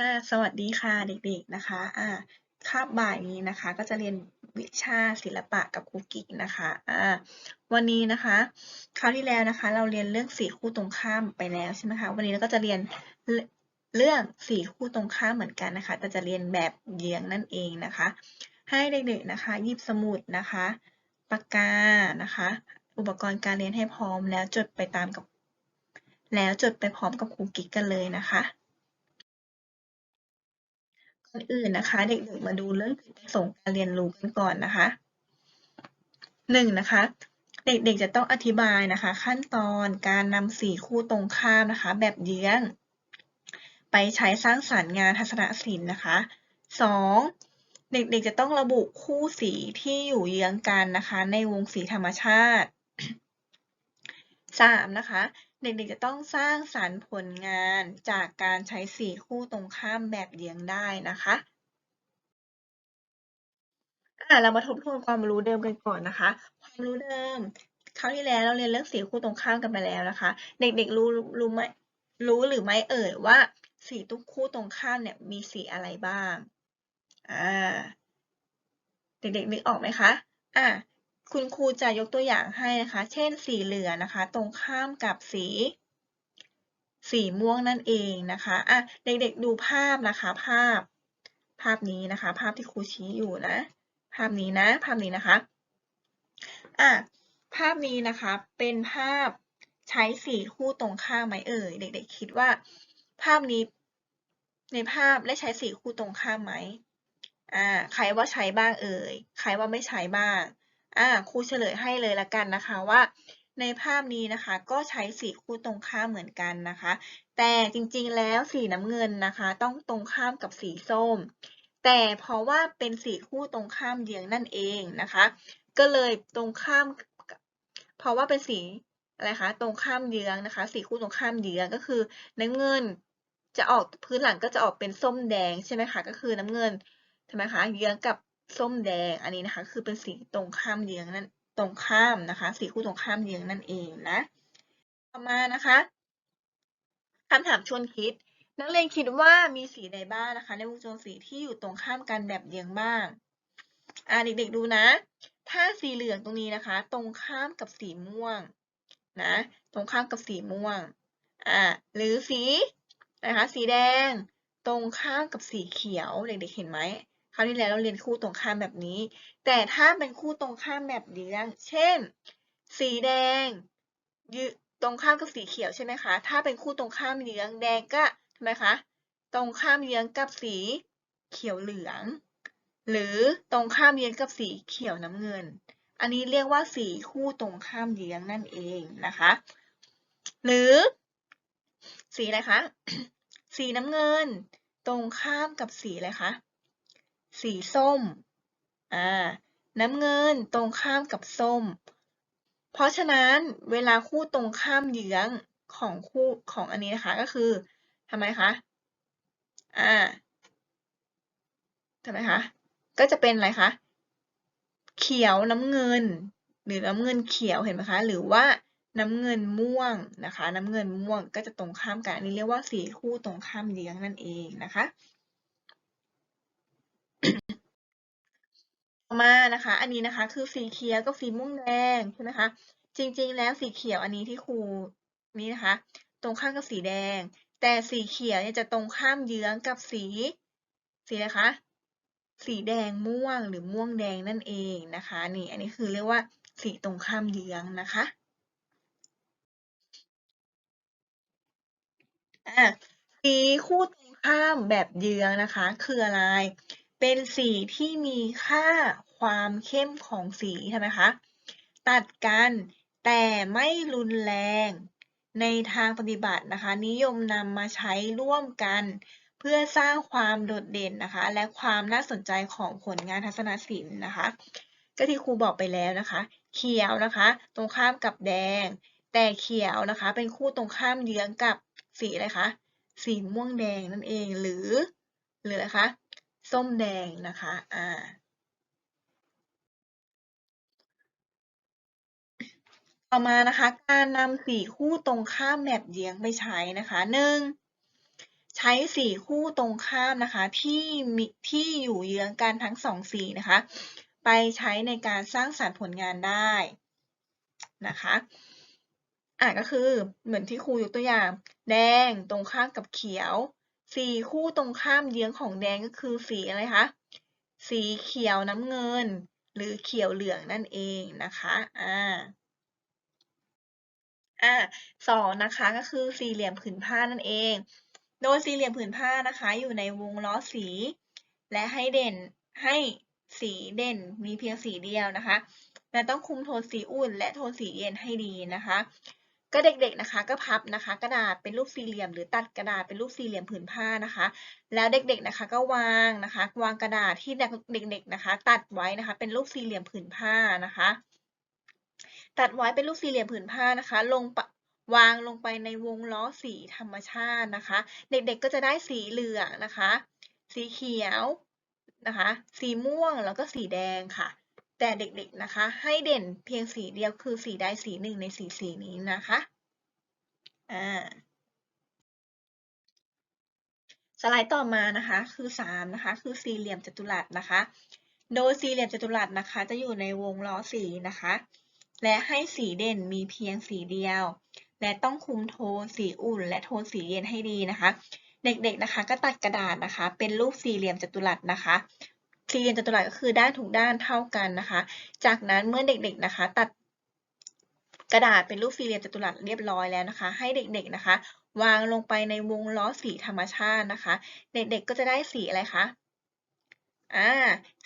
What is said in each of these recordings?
ค่ะ สวัสดีค่ะเด็กๆนะคะ อ่าคาบบ่ายนี้นะคะ ก็จะเรียนวิชาศิลปะกับครูกิ๊กนะคะ อ่า วันนี้นะคะ คราวที่แล้วนะคะ เราเรียนเรื่องสีคู่ตรงข้ามไปแล้วใช่ไหมคะ วันนี้เราก็จะเรียนเรื่องสีคู่ตรงข้ามเหมือนกันนะคะ แต่จะเรียนแบบเยียงนั่นเองนะคะ ให้เด็กๆนะคะหยิบสมุดนะคะ ปากกา นะคะ อุปกรณ์การเรียนให้พร้อมแล้วจดไปตามกับ แล้วจดไปพร้อมกับครูกิ๊กกันเลยนะคะ ก่อนอื่นนะคะ เด็กๆมาดูเรื่องจุดประสงค์การเรียนรู้กันก่อนนะคะหนึ่งนะคะ เด็กๆจะต้องอธิบายนะคะ ขั้นตอนการนำสีคู่ตรงข้ามนะคะ แบบเยื้อง ไปใช้สร้างสรรค์งานทัศนศิลป์นะคะสองเด็กๆจะต้องระบุคู่สีที่อยู่เยื้องกันนะคะ ในวงสีธรรมชาติสามนะคะ เด็กๆจะต้องสร้างสรรค์ผลงานจากการใช้สีคู่ตรงข้ามแบบเรียงได้นะคะอ่าเรามาทบทวนความรู้เดิมกันก่อนนะคะ ความรู้เดิมคราวที่แล้วเราเรียนเรื่องสีคู่ตรงข้ามกันไปแล้วนะคะ เด็กๆรู้รู้ไหมรู้หรือไม่เอ่ยว่าสีตุกคู่ตรงข้ามเนี่ยมีสีอะไรบ้าง อ่า เด็กๆนึกออกไหมคะ อ่า คุณครูจะยกตัวอย่างให้นะคะ เช่น สีเหลืองนะคะ ตรงข้ามกับสี สีม่วงนั่นเองนะคะอะเด็กๆดูภาพนะคะ ภาพ ภาพนี้นะคะ ภาพที่ครูชี้อยู่นะ ภาพนี้นะ ภาพนี้นะคะอะภาพนี้นะคะ เป็นภาพใช้สีคู่ตรงข้ามไหมเอ่ย เด็กๆคิดว่า ภาพนี้ ในภาพได้ใช้สีคู่ตรงข้ามไหมอ่า ใครว่าใช้บ้างเอ่ย ใครว่าไม่ใช้บ้าง อ่าครูเฉลยให้เลยละกันนะคะว่าในภาพนี้นะคะก็ใช้สีคู่ตรงข้ามเหมือนกันนะคะ แต่จริงๆแล้วสีน้ำเงินนะคะ ต้องตรงข้ามกับสีส้ม แต่เพราะว่าเป็นสีคู่ตรงข้ามเยื้องนั่นเองนะคะ ก็เลยตรงข้าม เพราะว่าเป็นสีอะไรคะตรงข้ามเยื้องนะคะ สีคู่ตรงข้ามเยื้องก็คือน้ำเงินจะออกพื้นหลังก็จะออกเป็นส้มแดงใช่ไหมคะก็คือน้ำเงินใช่ไหมคะเยื้องกับ ส้มแดงอันนี้นะคะ คือเป็นสีตรงข้ามเยื้องนั่นตรงข้ามนะคะ สีคู่ตรงข้ามเยื้องนั่นเองนะต่อมานะคะคำถามชวนคิด นักเรียนคิดว่ามีสีใดบ้างนะคะ ในวงจรสีที่อยู่ตรงข้ามกันแบบเยื้องบ้างอ่าเด็กๆดูนะ ถ้าสีเหลืองตรงนี้นะคะ ตรงข้ามกับสีม่วงนะ ตรงข้ามกับสีม่วงอ่าหรือสีนะคะ สีแดง ตรงข้ามกับสีเขียวเด็กๆเห็นไหม คราวที่แล้วเราเรียนคู่ตรงข้ามแบบนี้ แต่ถ้าเป็นคู่ตรงข้ามแบบเยื้องเช่น สีแดงยืตรงข้ามกับสีเขียวใช่ไหมคะ ถ้าเป็นคู่ตรงข้ามเยื้องแดงก็ทำไมคะ ตรงข้ามเยื้องกับสีเขียวเหลือง หรือตรงข้ามเยื้องกับสีเขียวน้ำเงิน อันนี้เรียกว่าสีคู่ตรงข้ามเยื้องนั่นเองนะคะ หรือ สีอะไรคะ สีน้ำเงิน ตรงข้ามกับสีอะไรคะ สีส้ม อ่า น้ำเงินตรงข้ามกับส้ม เพราะฉะนั้นเวลาคู่ตรงข้ามเยื้องของคู่ของอันนี้นะคะก็คือทำไมคะ อ่าทำไมคะ ก็จะเป็นอะไรคะ เขียวน้ำเงิน หรือน้ำเงินเขียวเห็นไหมคะ หรือว่าน้ำเงินม่วงนะคะ น้ำเงินม่วงก็จะตรงข้ามกัน อันนี้เรียกว่าสีคู่ตรงข้ามเยื้องนั่นเองนะคะต่อ มานะคะ อันนี้นะคะคือสีเขียวกับสีม่วงแดงใช่ไหมคะ จริงๆ แล้วสีเขียวอันนี้ที่ครูนี่นะคะ ตรงข้ามกับสีแดง แต่สีเขียวเนี่ยจะตรงข้ามเยื้องกับสี สีอะไรคะ สีแดงม่วงหรือม่วงแดงนั่นเองนะคะ นี่อันนี้คือเรียกว่าสีตรงข้ามเยื้องนะคะอ่าสีคู่ตรงข้ามแบบเยื้องนะคะ คืออะไร เป็นสีที่มีค่าความเข้มของสีใช่ไหมคะ ตัดกันแต่ไม่รุนแรง ในทางปฏิบัตินะคะ นิยมนำมาใช้ร่วมกัน เพื่อสร้างความโดดเด่นนะคะ และความน่าสนใจของผลงานทัศนศิลป์นะคะ ก็ที่ครูบอกไปแล้วนะคะ เขียวนะคะ ตรงข้ามกับแดง แต่เขียวนะคะ เป็นคู่ตรงข้ามเยื้องกับสีอะไรคะสีม่วงแดงนั่นเองหรือหรืออะไรคะ ส้มแดงนะคะ อ่า ต่อมานะคะ การนำสีคู่ตรงข้ามแบบเยื้องไปใช้นะคะหนึ่งใช้สีคู่ตรงข้ามนะคะที่มีที่อยู่เยื้องกันทั้งสองสีนะคะ ไปใช้ในการสร้างสรรค์ผลงานได้นะคะอะก็คือเหมือนที่ครูยกตัวอย่าง แดงตรงข้ามกับเขียว สีคู่ตรงข้ามเยื้องของแดงก็คือสีอะไรคะ สีเขียวน้ำเงิน หรือเขียวเหลืองนั่นเองนะคะ อ่า อ่าสองนะคะก็คือสี่เหลี่ยมผืนผ้านั่นเอง โดยสี่เหลี่ยมผืนผ้านะคะ อยู่ในวงล้อสี และให้เด่นให้สีเด่นมีเพียงสีเดียวนะคะ และต้องคุมโทนสีอุ่นและโทนสีเย็นให้ดีนะคะ ก็เด็กๆนะคะ ก็พับนะคะ กระดาษเป็นรูปสี่เหลี่ยม หรือตัดกระดาษเป็นรูปสี่เหลี่ยมผืนผ้านะคะ แล้วเด็กๆนะคะ ก็วางนะคะ วางกระดาษที่เด็กๆนะคะ ตัดไว้นะคะ เป็นรูปสี่เหลี่ยมผืนผ้านะคะ ตัดไว้เป็นรูปสี่เหลี่ยมผืนผ้านะคะ ลงวางลงไปในวงล้อสีธรรมชาตินะคะ เด็กๆก็จะได้สีเหลืองนะคะ สีเขียวนะคะ สีม่วงแล้วก็สีแดงค่ะ แต่เด็กๆนะคะ ให้เด่นเพียงสีเดียวคือสีใดสีหนึ่งในสีสีนี้นะคะอ่าสไลด์ต่อมานะคะคือ3นะคะคือสี่เหลี่ยมจัตุรัสนะคะ โดยสี่เหลี่ยมจัตุรัสนะคะ จะอยู่ในวงล้อสีนะคะ และให้สีเด่นมีเพียงสีเดียว และต้องคุมโทนสีอุ่น และโทนสีเย็นให้ดีนะคะ เด็กๆนะคะ ก็ตัดกระดาษนะคะ เป็นรูปสี่เหลี่ยมจัตุรัสนะคะ สี่เหลี่ยมจัตุรัสก็คือด้านทุกด้านเท่ากันนะคะ จากนั้นเมื่อเด็กๆนะคะ ตัดกระดาษเป็นรูปสี่เหลี่ยมจัตุรัสเรียบร้อยแล้วนะคะ ให้เด็กๆนะคะ วางลงไปในวงล้อสีธรรมชาตินะคะ เด็กๆก็จะได้สีอะไรคะอ่า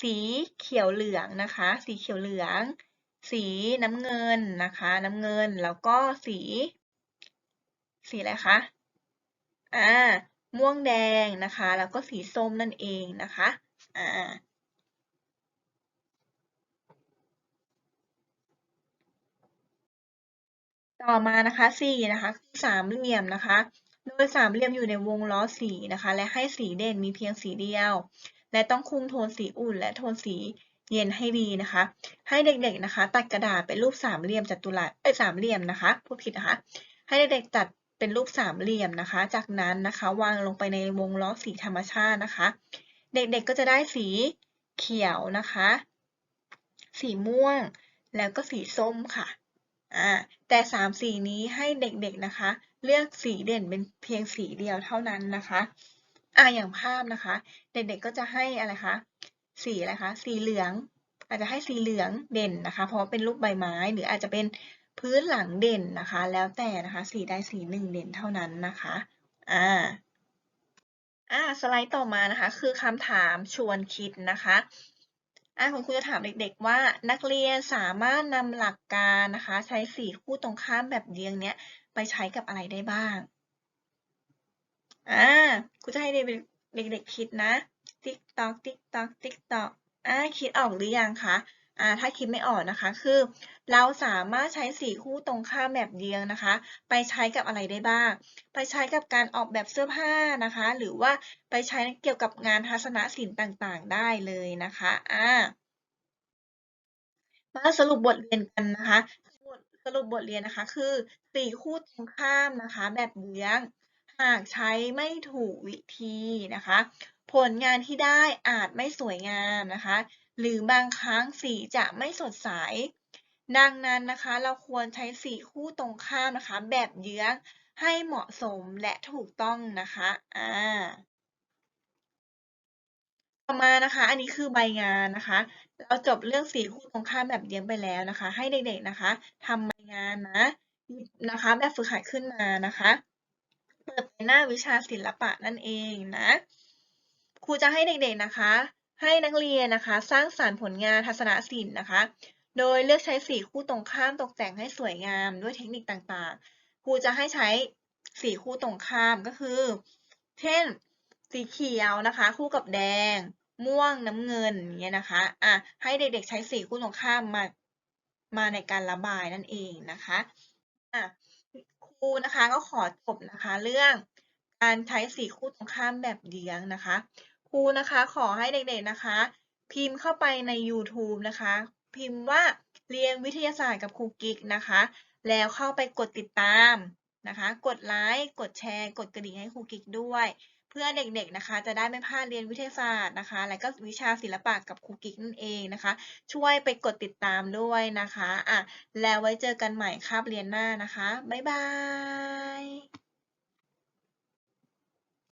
สีเขียวเหลืองนะคะ สีเขียวเหลือง สีน้ำเงินนะคะ น้ำเงินแล้วก็สี สีอะไรคะอ่าม่วงแดงนะคะ แล้วก็สีส้มนั่นเองนะคะ อ่าต่อมานะคะสี่นะคะคือสามเหลี่ยมนะคะ โดยสามเหลี่ยมอยู่ในวงล้อสีนะคะ และให้สีเด่นมีเพียงสีเดียว และต้องคุมโทนสีอุ่น และโทนสีเย็นให้ดีนะคะ ให้เด็กๆนะคะ ตัดกระดาษเป็นรูปสามเหลี่ยมจัตุรัสเอ้ยสามเหลี่ยมนะคะพูดผิดนะคะ ให้เด็กๆตัดเป็นรูปสามเหลี่ยมนะคะ จากนั้นนะคะ วางลงไปในวงล้อสีธรรมชาตินะคะ เด็กๆก็จะได้สีเขียวนะคะ สีม่วง แล้วก็สีส้มค่ะอ่าแต่สามสีนี้ให้เด็กๆนะคะ เลือกสีเด่นเป็นเพียงสีเดียวเท่านั้นนะคะอ่าอย่างภาพนะคะ เด็กๆก็จะให้อะไรคะสีอะไรคะสีเหลือง อาจจะให้สีเหลืองเด่นนะคะ เพราะเป็นรูปใบไม้หรืออาจจะเป็นพื้นหลังเด่นนะคะ แล้วแต่นะคะ สีใดสีหนึ่งเด่นเท่านั้นนะคะอ่า อ่าสไลด์ต่อมานะคะ คือคำถามชวนคิดนะคะอ่าคุณครูจะถามเด็กๆว่า นักเรียนสามารถนำหลักการนะคะ ใช้สีคู่ตรงข้ามแบบเรียงเนี้ยไปใช้กับอะไรได้บ้างอ่าครูจะให้เด็กๆคิดนะ ติ๊กตอกติ๊กตอกติ๊กตอกอ่าคิดออกหรือยังคะ อ่าถ้าคิดไม่ออกนะคะ คือ เราสามารถใช้สีคู่ตรงข้ามแบบเรียงนะคะ ไปใช้กับอะไรได้บ้าง ไปใช้กับการออกแบบเสื้อผ้านะคะ หรือว่าไปใช้เกี่ยวกับงานทัศนศิลป์ต่างๆ ได้เลยนะคะอ่ามาสรุปบทเรียนกันนะคะสรุปบทเรียนนะคะ คือสีคู่ตรงข้ามนะคะ แบบเยื้องหากใช้ไม่ถูกวิธีนะคะ ผลงานที่ได้อาจไม่สวยงามนะคะ หรือบางครั้งสีจะไม่สดใส ดังนั้นนะคะเราควรใช้สีคู่ตรงข้ามนะคะ แบบเยื้องให้เหมาะสมและถูกต้องนะคะอ่าต่อมานะคะ อันนี้คือใบงานนะคะ เราจบเรื่องสีคู่ตรงข้ามแบบเยื้องไปแล้วนะคะ ให้เด็กๆนะคะทำใบงานนะนะคะ แบบฝึกหัดขึ้นมานะคะ เปิดไปหน้าวิชาศิลปะนั่นเองนะครูจะให้เด็กๆนะคะ ให้นักเรียนนะคะ สร้างสรรค์ผลงานทัศนศิลป์นะคะ โดยเลือกใช้สีคู่ตรงข้ามตกแต่งให้สวยงามด้วยเทคนิคต่างๆ ครูจะให้ใช้สีคู่ตรงข้ามก็คือ เช่น สีเขียวนะคะ คู่กับแดง ม่วงน้ำเงินอย่างเงี้ยนะคะอะให้เด็กๆใช้สีคู่ตรงข้ามมามาในการระบายนั่นเองนะคะอะครูนะคะก็ขอจบนะคะเรื่องการใช้สีคู่ตรงข้ามแบบเยื้องนะคะ รูนะคะขอให้เด็กๆนะคะ พิมพ์เข้าไปใน YouTube นะคะ พิมพ์ว่าเรียนวิทยาศาสตร์กับครูกิ๊กนะคะ แล้วเข้าไปกดติดตามนะคะ กดไลค์กดแชร์ กดกระดิ่งให้ครูกิ๊กด้วย เพื่อเด็กๆนะคะ จะได้ไม่พลาดเรียนวิทยาศาสตร์นะคะ และก็วิชาศิลปะกับครูกิ๊กนั่นเองนะคะ ช่วยไปกดติดตามด้วยนะคะอะแล้วไว้เจอกันใหม่คาบเรียนหน้านะคะบ๊ายบาย